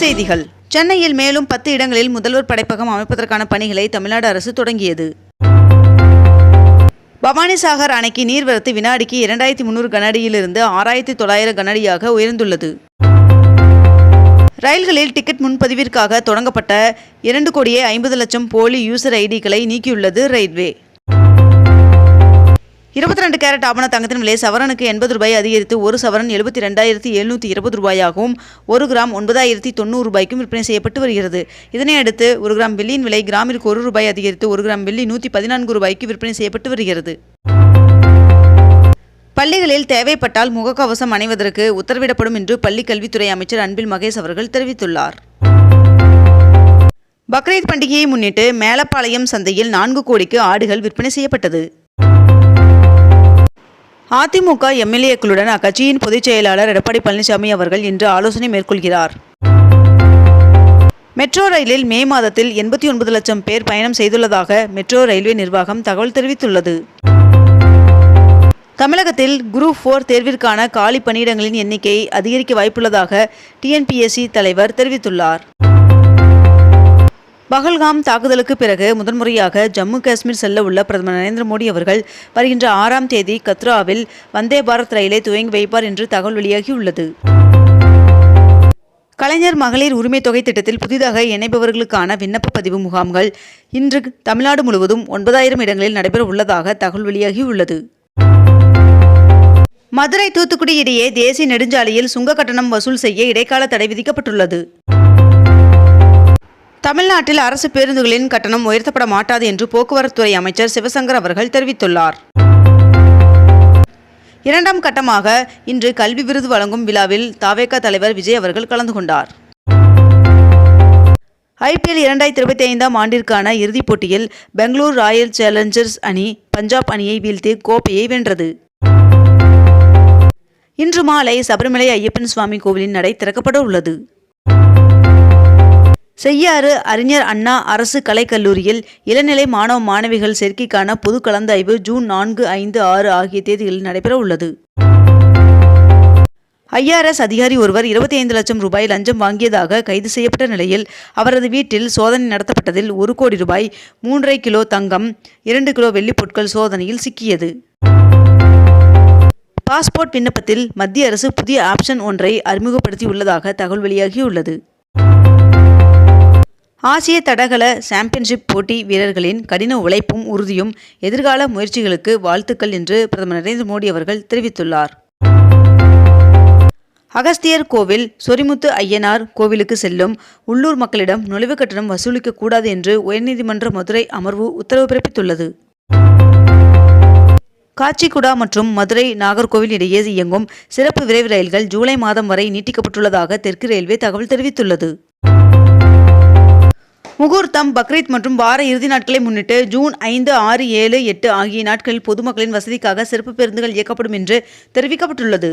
செய்திகள். சென்னையில் மேலும் பத்து இடங்களில் முதல்வர் படைப்பகம் அமைப்பதற்கான பணிகளை தமிழ்நாடு அரசு தொடங்கியது. பவானிசாகர் அணைக்கு நீர்வரத்து வினாடிக்கு இரண்டாயிரத்தி முந்நூறு கனஅடியிலிருந்து ஆறாயிரத்தி தொள்ளாயிரம் கனஅடியாக உயர்ந்துள்ளது. ரயில்களில் டிக்கெட் முன்பதிவிற்காக தொடங்கப்பட்ட இரண்டு கோடியே ஐம்பது லட்சம் போலி யூசர் ஐடிகளை நீக்கியுள்ளது ரயில்வே. இருபத்தி ரெண்டு கேரட் ஆபண தங்கத்தின் விலை சவரனுக்கு எண்பது ரூபாய் அதிகரித்து ஒரு சவரன் எழுபத்தி ரெண்டாயிரத்தி எழுநூற்றி இருபது ரூபாயாகவும் ஒரு கிராம் ஒன்பதாயிரத்தி தொண்ணூறு ரூபாய்க்கும் விற்பனை செய்யப்பட்டு வருகிறது. இதனையடுத்து ஒரு கிராம் வெள்ளியின் விலை கிராமிற்கு ஒரு ரூபாய் அதிகரித்து ஒரு கிராம் வெள்ளி நூற்றி பதினான்கு ரூபாய்க்கு விற்பனை செய்யப்பட்டு வருகிறது. பள்ளிகளில் தேவைப்பட்டால் முகக்கவசம் அணிவதற்கு உத்தரவிடப்படும் என்று பள்ளிக் கல்வித்துறை அமைச்சர் அன்பில் மகேஷ் அவர்கள் தெரிவித்துள்ளார். பக்ரீத் பண்டிகையை முன்னிட்டு மேலப்பாளையம் சந்தையில் நான்கு கோடிக்கு ஆடுகள் விற்பனை செய்யப்பட்டது. அதிமுக எம்எல்ஏக்களுடன் அக்கட்சியின் பொதுச் செயலாளர் எடப்பாடி பழனிசாமி அவர்கள் இன்று ஆலோசனை மேற்கொள்கிறார். மெட்ரோ ரயிலில் மே மாதத்தில் எண்பத்தி ஒன்பது லட்சம் பேர் பயணம் செய்துள்ளதாக மெட்ரோ ரயில்வே நிர்வாகம் தகவல் தெரிவித்துள்ளது. தமிழகத்தில் குரூப் ஃபோர் தேர்விற்கான காலி பணியிடங்களின் எண்ணிக்கை அதிகரிக்க வாய்ப்புள்ளதாக டிஎன்பிஎஸ்சி தலைவர் தெரிவித்துள்ளார். பகல்காம் தாக்குதலுக்கு பிறகு முதன்முறையாக ஜம்மு காஷ்மீர் செல்ல உள்ள பிரதமர் நரேந்திர மோடி அவர்கள் வருகின்ற ஆறாம் தேதி கத்ராவில் வந்தே பாரத் ரயிலை துவங்கி வைப்பார் என்று தகவல் வெளியாகியுள்ளது. கலைஞர் மகளிர் உரிமை தொகை திட்டத்தில் புதிதாக இணைபவர்களுக்கான விண்ணப்ப பதிவு முகாம்கள் இன்று தமிழ்நாடு முழுவதும் ஒன்பதாயிரம் இடங்களில் நடைபெற உள்ளதாக தகவல் வெளியாகியுள்ளது. மதுரை தூத்துக்குடி இடையே தேசிய நெடுஞ்சாலையில் சுங்க கட்டணம் வசூல் செய்ய இடைக்கால தடை விதிக்கப்பட்டுள்ளது. தமிழ்நாட்டில் அரசு பேருந்துகளின் கட்டணம் உயர்த்தப்பட மாட்டாது என்று போக்குவரத்துறை அமைச்சர் சிவசங்கர் அவர்கள் தெரிவித்துள்ளார். இரண்டாம் கட்டமாக இன்று கல்வி விருது வழங்கும் விழாவில் தாவேகா தலைவர் விஜய் அவர்கள் கலந்து கொண்டார். ஐபிஎல் இரண்டாயிரத்தி இருபத்தி ஐந்தாம் ஆண்டிற்கான இறுதிப் போட்டியில் பெங்களூர் ராயல் சேலஞ்சர்ஸ் அணி பஞ்சாப் அணியை வீழ்த்தி கோப்பையை வென்றது. இன்று மாலை சபரிமலை ஐயப்பன் சுவாமி கோவிலின் நடை திறக்கப்பட உள்ளது. செய்யாறு அறிஞர் அண்ணா அரசு கலைக்கல்லூரியில் இளநிலை மாணவ மாணவிகள் சேர்க்கைக்கான பொது கலந்தாய்வு ஜூன் நான்கு ஐந்து ஆறு ஆகிய தேதிகளில் நடைபெற உள்ளது. ஐஆர்எஸ் அதிகாரி ஒருவர் இருபத்தி ஐந்து லட்சம் ரூபாய் லஞ்சம் வாங்கியதாக கைது செய்யப்பட்ட நிலையில் அவரது வீட்டில் சோதனை நடத்தப்பட்டதில் ஒரு கோடி ரூபாய் மூன்றரை கிலோ தங்கம் இரண்டு கிலோ வெள்ளிப் பொருட்கள் சோதனையில் சிக்கியது. பாஸ்போர்ட் விண்ணப்பத்தில் மத்திய அரசு புதிய ஆப்ஷன் ஒன்றை அறிமுகப்படுத்தியுள்ளதாக தகவல் வெளியாகியுள்ளது. ஆசிய தடகள சாம்பியன்ஷிப் போட்டி வீரர்களின் கடின உழைப்பும் உறுதியும் எதிர்கால முயற்சிகளுக்கு வாழ்த்துக்கள் என்று பிரதமர் நரேந்திர மோடி அவர்கள் தெரிவித்துள்ளார். அகஸ்தியர் கோவில் சொரிமுத்து ஐயனார் கோவிலுக்கு செல்லும் உள்ளூர் மக்களிடம் நுழைவு கட்டணம் வசூலிக்க கூடாது என்று உயர்நீதிமன்ற மதுரை அமர்வு உத்தரவு பிறப்பித்துள்ளது. காச்சிகுடா மற்றும் மதுரை நாகர்கோவில் இடையே இயங்கும் சிறப்பு விரைவு ரயில்கள் ஜூலை மாதம் வரை நீட்டிக்கப்பட்டுள்ளதாக தெற்கு ரயில்வே தகவல் தெரிவித்துள்ளது. முகூர்த்தம் பக்ரீத் மற்றும் வார இறுதி நாட்களை முன்னிட்டு ஜூன் ஐந்து ஆறு ஏழு எட்டு ஆகிய நாட்களில் பொதுமக்களின் வசதிக்காக சிறப்பு பேருந்துகள் இயக்கப்படும் என்று தெரிவிக்கப்பட்டுள்ளது.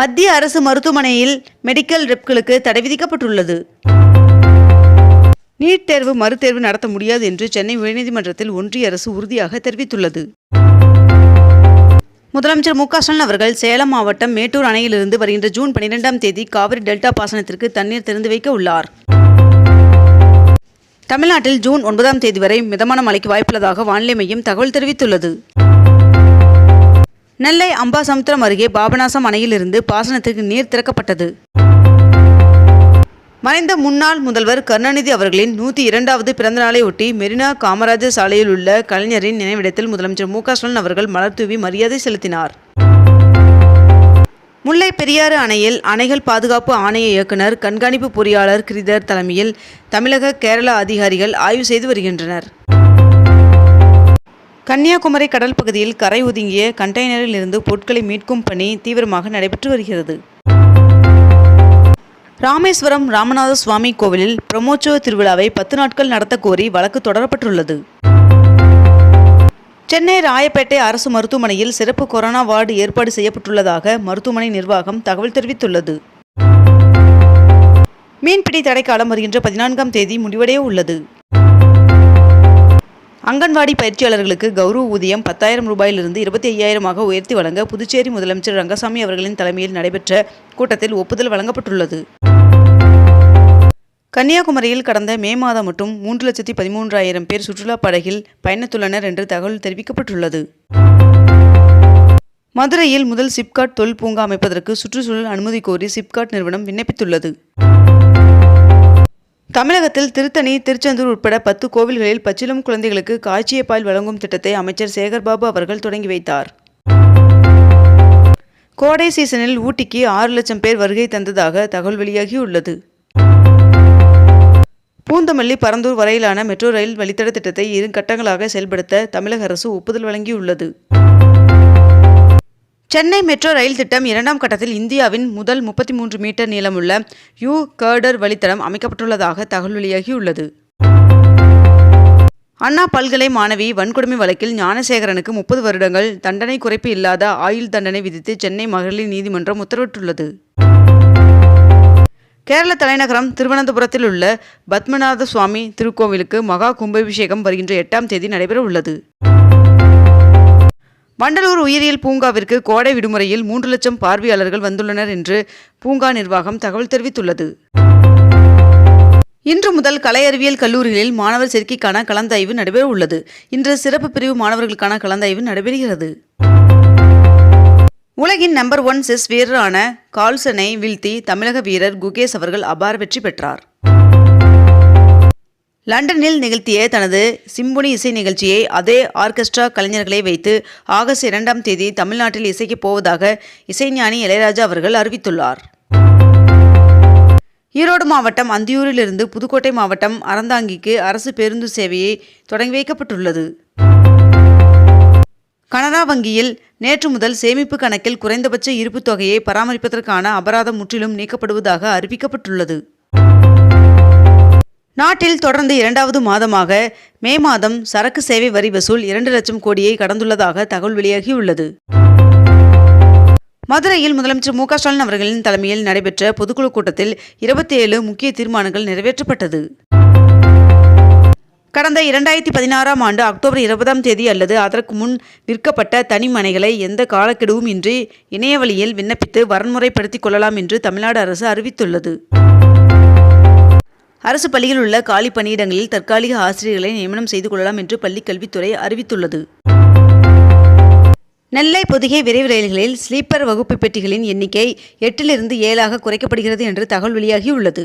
மத்திய அரசு மருத்துவமனையில் மெடிக்கல் ரெப்களுக்கு தடை விதிக்கப்பட்டுள்ளது. நீட் தேர்வு மறுதேர்வு நடத்த முடியாது என்று சென்னை உயர்நீதிமன்றத்தில் ஒன்றிய அரசு உறுதியாக தெரிவித்துள்ளது. முதலமைச்சர் மு ஸ்டாலின் அவர்கள் சேலம் மாவட்டம் மேட்டூர் அணையிலிருந்து வருகின்ற ஜூன் பனிரெண்டாம் தேதி காவிரி டெல்டா பாசனத்திற்கு தண்ணீர் திறந்து வைக்க உள்ளார். தமிழ்நாட்டில் ஜூன் ஒன்பதாம் தேதி வரை மிதமான மழைக்கு வாய்ப்புள்ளதாக வானிலை மையம் தகவல் தெரிவித்துள்ளது. நெல்லை அம்பாசமுத்திரம் அருகே பாபநாசம் அணையிலிருந்து பாசனத்திற்கு நீர் திறக்கப்பட்டது. மறைந்த முன்னாள் முதல்வர் கருணாநிதி அவர்களின் நூற்றி இரண்டாவது பிறந்தநாளை ஒட்டி மெரினா காமராஜர் சாலையில் உள்ள கலைஞரின் நினைவிடத்தில் முதலமைச்சர் மு க ஸ்டாலின் அவர்கள் மலர்தூவி மரியாதை செலுத்தினார். முல்லை பெரியாறு அணையில் அணைகள் பாதுகாப்பு ஆணைய இயக்குனர் கண்காணிப்பு பொறியாளர் கிரிதர் தலைமையில் தமிழக கேரள அதிகாரிகள் ஆய்வு செய்து வருகின்றனர். கன்னியாகுமரி கடல் பகுதியில் கரை ஒதுங்கிய கண்டெய்னரில் இருந்து பொருட்களை மீட்கும் பணி தீவிரமாக நடைபெற்று வருகிறது. ராமேஸ்வரம் ராமநாத சுவாமி கோவிலில் பிரமோற்சவ திருவிழாவை பத்து நாட்கள் நடத்தக்கோரி வழக்கு தொடரப்பட்டுள்ளது. சென்னை ராயப்பேட்டை அரசு மருத்துவமனையில் சிறப்பு கொரோனா வார்டு ஏற்பாடு செய்யப்பட்டுள்ளதாக மருத்துவமனை நிர்வாகம் தகவல் தெரிவித்துள்ளது. மீன்பிடி தடைக்காலம் வருகின்ற பதினான்காம் தேதி முடிவடைய உள்ளது. அங்கன்வாடி பயிற்சியாளர்களுக்கு கௌரவ ஊதியம் பத்தாயிரம் ரூபாயிலிருந்து இருபத்தி ஐயாயிரமாக உயர்த்தி வழங்க புதுச்சேரி முதலமைச்சர் ரங்கசாமி அவர்களின் தலைமையில் நடைபெற்ற கூட்டத்தில் ஒப்புதல் வழங்கப்பட்டுள்ளது. கன்னியாகுமரியில் கடந்த மே மாதம் மட்டும் மூன்று லட்சத்தி பதிமூன்றாயிரம் பேர் சுற்றுலா படகில் பயணித்துள்ளனர் என்று தகவல் தெரிவிக்கப்பட்டுள்ளது. மதுரையில் முதல் சிப்காட் தொழில் பூங்கா அமைப்பதற்கு சுற்றுச்சூழல் அனுமதி கோரி சிப்காட் நிறுவனம் விண்ணப்பித்துள்ளது. தமிழகத்தில் திருத்தணி திருச்செந்தூர் உட்பட பத்து கோவில்களில் பச்சிளம் குழந்தைகளுக்கு காய்ச்சிய பால் வழங்கும் திட்டத்தை அமைச்சர் சேகர்பாபு அவர்கள் தொடங்கி வைத்தார். கோடை சீசனில் ஊட்டிக்கு ஆறு லட்சம் பேர் வருகை தந்ததாக தகவல் வெளியாகியுள்ளது. பூந்தமல்லி பரந்தூர் வரையிலான மெட்ரோ ரயில் வழித்தட திட்டத்தை இரு கட்டங்களாக செயல்படுத்த தமிழக அரசு ஒப்புதல் வழங்கியுள்ளது. சென்னை மெட்ரோ ரயில் திட்டம் இரண்டாம் கட்டத்தில் இந்தியாவின் முதல் முப்பத்தி மூன்று மீட்டர் நீளமுள்ள யூ கர்டர் வழித்தடம் அமைக்கப்பட்டுள்ளதாக தகவல் வெளியாகியுள்ளது. அண்ணா பல்கலை மாணவி வன்கொடுமை வழக்கில் ஞானசேகரனுக்கு முப்பது வருடங்கள் தண்டனை குறைப்பு இல்லாத ஆயுள் தண்டனை விதித்து சென்னை மகளிர் நீதிமன்றம் உத்தரவிட்டுள்ளது. கேரள தலைநகரம் திருவனந்தபுரத்தில் உள்ள பத்மநாத சுவாமி திருக்கோவிலுக்கு மகா கும்பாபிஷேகம் வருகின்ற எட்டாம் தேதி நடைபெற உள்ளது. வண்டலூர் உயிரியல் பூங்காவிற்கு கோடை விடுமுறையில் மூன்று லட்சம் பார்வையாளர்கள் வந்துள்ளனர் என்று பூங்கா நிர்வாகம் தகவல் தெரிவித்துள்ளது. இன்று முதல் கலை அறிவியல் கல்லூரிகளில் மாணவர் சேர்க்கைக்கான கலந்தாய்வு நடைபெற உள்ளது. இன்று சிறப்பு பிரிவு மாணவர்களுக்கான கலந்தாய்வு நடைபெறுகிறது. உலகின் நம்பர் ஒன் செஸ் வீரரான கால்சனை வீழ்த்தி தமிழக வீரர் குகேஷ் அவர்கள் அபார வெற்றி பெற்றார். லண்டனில் நிகழ்த்திய தனது சிம்பொனி இசை நிகழ்ச்சியை அதே ஆர்கெஸ்ட்ரா கலைஞர்களை வைத்து ஆகஸ்ட் இரண்டாம் தேதி தமிழ்நாட்டில் இசைக்கப் போவதாக இசைஞானி இளையராஜா அவர்கள் அறிவித்துள்ளார். ஈரோடு மாவட்டம் அந்தியூரிலிருந்து புதுக்கோட்டை மாவட்டம் அறந்தாங்கிக்கு அரசு பேருந்து சேவையை தொடங்கி வைக்கப்பட்டுள்ளது. கனரா வங்கியில் நேற்று முதல் சேமிப்பு கணக்கில் குறைந்தபட்ச இருப்புத் தொகையை பராமரிப்பதற்கான அபராதம் முற்றிலும் நீக்கப்படுவதாக அறிவிக்கப்பட்டுள்ளது. நாட்டில் தொடர்ந்து இரண்டாவது மாதமாக மே மாதம் சரக்கு சேவை வரி வசூல் இரண்டு லட்சம் கோடியை கடந்துள்ளதாக தகவல் வெளியாகியுள்ளது. மதுரையில் முதலமைச்சர் மு ஸ்டாலின் அவர்களின் தலைமையில் நடைபெற்ற பொதுக்குழு கூட்டத்தில் இருபத்தி ஏழு முக்கிய தீர்மானங்கள் நிறைவேற்றப்பட்டது. கடந்த இரண்டாயிரத்தி பதினாறாம் ஆண்டு அக்டோபர் இருபதாம் தேதி அல்லது அதற்கு முன் விற்கப்பட்ட தனிமனைகளை எந்த காலக்கெடுவும் இன்றி இணையவழியில் விண்ணப்பித்து வரன்முறைப்படுத்திக் கொள்ளலாம் என்று தமிழ்நாடு அரசு அறிவித்துள்ளது. அரசு பள்ளியில் உள்ள காலி பணியிடங்களில் தற்காலிக ஆசிரியர்களை நியமனம் செய்து கொள்ளலாம் என்று பள்ளிக் கல்வித்துறை அறிவித்துள்ளது. நெல்லை புதுகை விரைவு ரயில்களில் ஸ்லீப்பர் வகுப்பு பெட்டிகளின் எண்ணிக்கை எட்டிலிருந்து ஏழாக குறைக்கப்படுகிறது என்று தகவல் வெளியாகியுள்ளது.